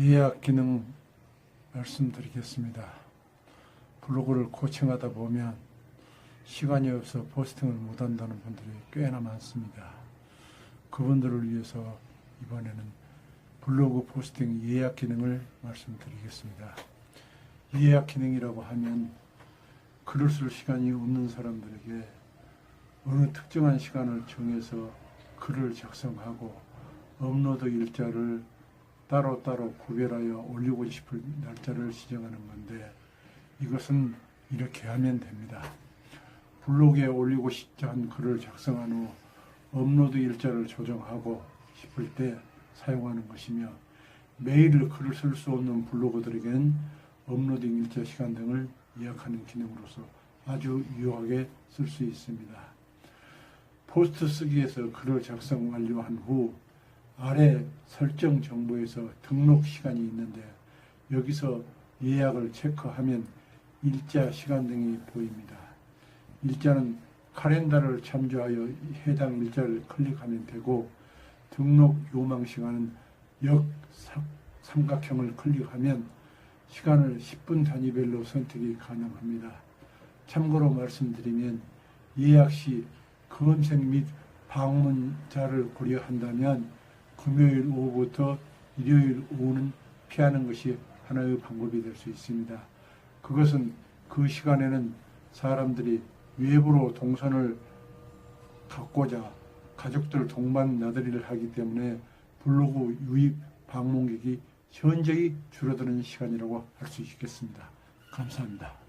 예약 기능 말씀드리겠습니다. 블로그를 코칭하다 보면 시간이 없어 포스팅을 못한다는 분들이 꽤나 많습니다. 그분들을 위해서 이번에는 블로그 포스팅 예약 기능을 말씀드리겠습니다. 예약 기능이라고 하면 글을 쓸 시간이 없는 사람들에게 어느 특정한 시간을 정해서 글을 작성하고 업로드 일자를 따로따로 구별하여 올리고 싶을 날짜를 지정하는 건데 이것은 이렇게 하면 됩니다. 블로그에 올리고 싶지 않은 글을 작성한 후 업로드 일자를 조정하고 싶을 때 사용하는 것이며 매일 글을 쓸 수 없는 블로거들에게는 업로딩 일자 시간 등을 예약하는 기능으로서 아주 유용하게 쓸 수 있습니다. 포스트 쓰기에서 글을 작성 완료한 후 아래 설정 정보에서 등록 시간이 있는데 여기서 예약을 체크하면 일자 시간 등이 보입니다. 일자는 카렌다를 참조하여 해당 일자를 클릭하면 되고 등록 요망 시간은 역 삼- 삼각형을 클릭하면 시간을 10분 단위별로 선택이 가능합니다. 참고로 말씀드리면 예약 시 검색 및 방문자를 고려한다면 금요일 오후부터 일요일 오후는 피하는 것이 하나의 방법이 될 수 있습니다. 그것은 그 시간에는 사람들이 외부로 동선을 갖고자 가족들 동반 나들이를 하기 때문에 블로그 유입 방문객이 현저히 줄어드는 시간이라고 할 수 있겠습니다. 감사합니다.